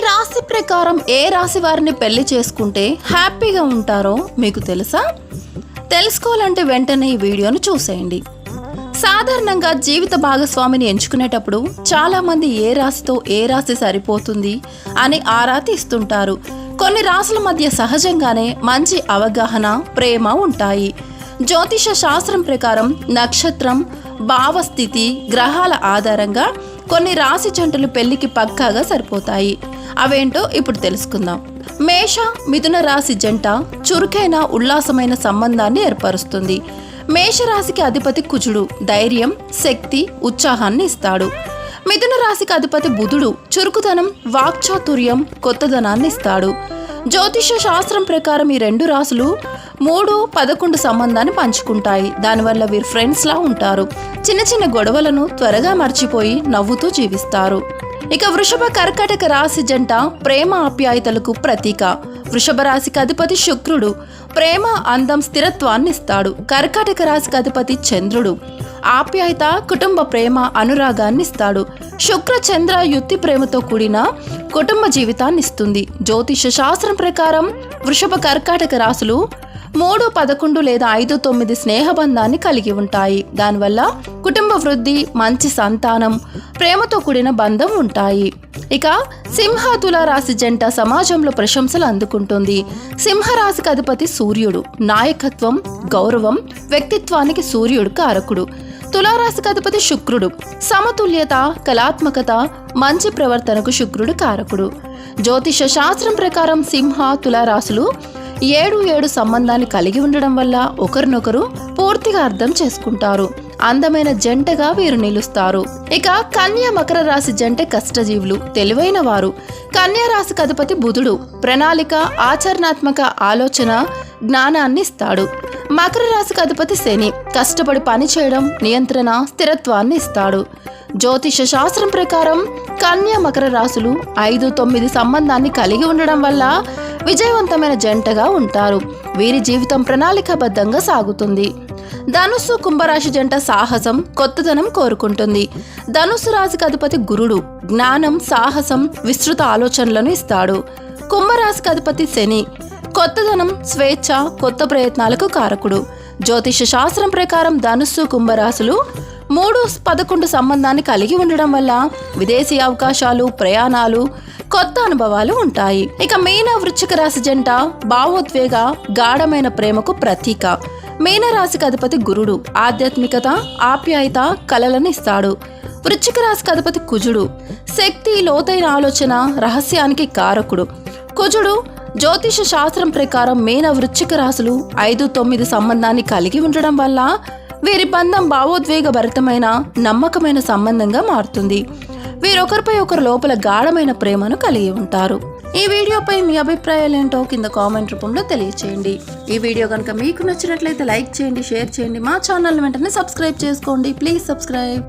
రాశి ప్రకారం ఏ రాశి వారిని పెళ్ళి చేసుకుంటే హ్యాపీగా ఉంటారో మీకు తెలుసా? తెలుసుకోవాలంటే వెంటనే ఈ వీడియోను చూసేయండి. సాధారణంగా జీవిత భాగస్వామిని ఎంచుకునేటప్పుడు చాలామంది ఏ రాశితో ఏ రాశి సరిపోతుంది అని ఆరా తీస్తుంటారు. కొన్ని రాశుల మధ్య సహజంగానే మంచి అవగాహన ప్రేమ ఉంటాయి. జ్యోతిష శాస్త్రం ప్రకారం నక్షత్రం భావస్థితి గ్రహాల ఆధారంగా కొన్ని రాశి జంటలు పెళ్ళికి పక్కాగా సరిపోతాయి. అవేంటో ఇప్పుడు తెలుసుకుందాం. మేష మిథున రాశి జంట చురుకైన ఉల్లాసమైన సంబంధాన్ని ఏర్పరుస్తుంది. మేషరాశికి అధిపతి కుజుడు ధైర్యం శక్తి ఉత్సాహాన్ని ఇస్తాడు. మిథున రాశికి అధిపతి బుధుడు చురుకుదనం వాక్చాతుర్యం కొత్తదనాన్ని ఇస్తాడు. జ్యోతిష శాస్త్రం ప్రకారం ఈ రెండు రాసులు మూడు పదకొండు సంబంధాన్ని పంచుకుంటాయి. దానివల్ల వీరు ఫ్రెండ్స్లా ఉంటారు. చిన్న చిన్న గొడవలను త్వరగా మర్చిపోయి నవ్వుతూ జీవిస్తారు. ఇక వృషభ కర్కాటక రాశి జంట ప్రేమ ఆప్యాయతలకు ప్రతీక. వృషభ రాశికి అధిపతి శుక్రుడు. ప్రేమ అందం స్థిరత్వాన్ని ఇస్తాడు. కర్కాటక రాశికి అధిపతి చంద్రుడు. ఆప్యాయత కుటుంబ ప్రేమ అనురాగాన్ని ఇస్తాడు. శుక్ర చంద్ర యుక్తి ప్రేమతో కూడిన కుటుంబ జీవితాన్ని ఇస్తుంది. జ్యోతిష శాస్త్రం ప్రకారం వృషభ కర్కాటక రాశులు మూడు పదకొండు లేదా ఐదు తొమ్మిది స్నేహబంధాన్ని కలిగి ఉంటాయి. దానివల్ల కుటుంబ వృద్ధి మంచి సంతానం ప్రేమతో కూడిన బంధం ఉంటాయి. ఇక సింహ తులారాశి జంట సమాజంలో ప్రశంసలు అందుకుంటుంది. సింహరాశికి అధిపతి సూర్యుడు. నాయకత్వం గౌరవం వ్యక్తిత్వానికి సూర్యుడు కారకుడు. తులారాశికి అధిపతి శుక్రుడు. సమతుల్యత కళాత్మకత మంచి ప్రవర్తనకు శుక్రుడు కారకుడు. జ్యోతిష శాస్త్రం ప్రకారం సింహ తులారాశులు ఏడు ఏడు సంబంధాన్ని కలిగి ఉండడం వల్ల ఒకరినొకరు పూర్తిగా అర్థం చేసుకుంటారు. అందమైన జంటగా వీరు నిలుస్తారు. ఇక కన్య మకర రాశి జంట కష్టజీవులు తెలివైన వారు. కన్యా రాశి అధిపతి బుధుడు ప్రణాళిక ఆచరణాత్మక ఆలోచన జ్ఞానాన్ని ఇస్తాడు. మకర రాశికి అధిపతి శని కష్టపడి పని చేయడం నియంత్రణ స్థిరత్వాన్ని ఇస్తాడు. జ్యోతిష శాస్త్రం ప్రకారం కన్య మకర రాశులు ఐదు తొమ్మిది సంబంధాన్ని కలిగి ఉండడం వల్ల విజయవంతమైన జంటగా ఉంటారు. వీరి జీవితం ప్రణాళికాబద్ధంగా సాగుతుంది. ధనుస్సు కుంభరాశి జంట సాహసం కొత్తదనం కోరుకుంటుంది. ధనుస్సు రాశికి అధిపతి గురుడు జ్ఞానం సాహసం విస్తృత ఆలోచనలను ఇస్తాడు. కుంభరాశికి అధిపతి శని కొత్తదనం స్వేచ్ఛ కొత్త ప్రయత్నాలకు కారకుడు. జ్యోతిష శాస్త్రం ప్రకారం ధనుస్సు కుంభరాశులు మూడు పదకొండు సంబంధాన్ని కలిగి ఉండడం వల్ల విదేశీ అవకాశాలు ప్రయాణాలు కొత్త అనుభవాలు ఉంటాయి. ఇక మీన వృశ్చిక రాశి జంట భావోద్వేగ గాఢమైన ప్రేమకు ప్రతీక. మీనరాశికి అధిపతి గురుడు. ఆధ్యాత్మికత ఆప్యాయత కలలను ఇస్తాడు. వృశ్చిక రాశికి అధిపతి కుజుడు. శక్తి లోతైన ఆలోచన రహస్యానికి కారకుడు. కుజుడు జ్యోతిష శాస్త్రం ప్రకారం మీన వృశ్చిక రాశులు ఐదు తొమ్మిది సంబంధాన్ని కలిగి ఉండడం వల్ల వీరి బంధం భావోద్వేగభరితమైన నమ్మకమైన సంబంధంగా మారుతుంది. వీరొకరిపై ఒకరు లోపల గాఢమైన ప్రేమను కలిగి ఉంటారు. ఈ వీడియోపై మీ అభిప్రాయాలు ఏంటో కింద కామెంట్ రూపంలో తెలియచేయండి. ఈ వీడియో కనుక మీకు నచ్చినట్లయితే లైక్ చేయండి షేర్ చేయండి. మా ఛానల్ వెంటనే సబ్స్క్రైబ్ చేసుకోండి. Please subscribe.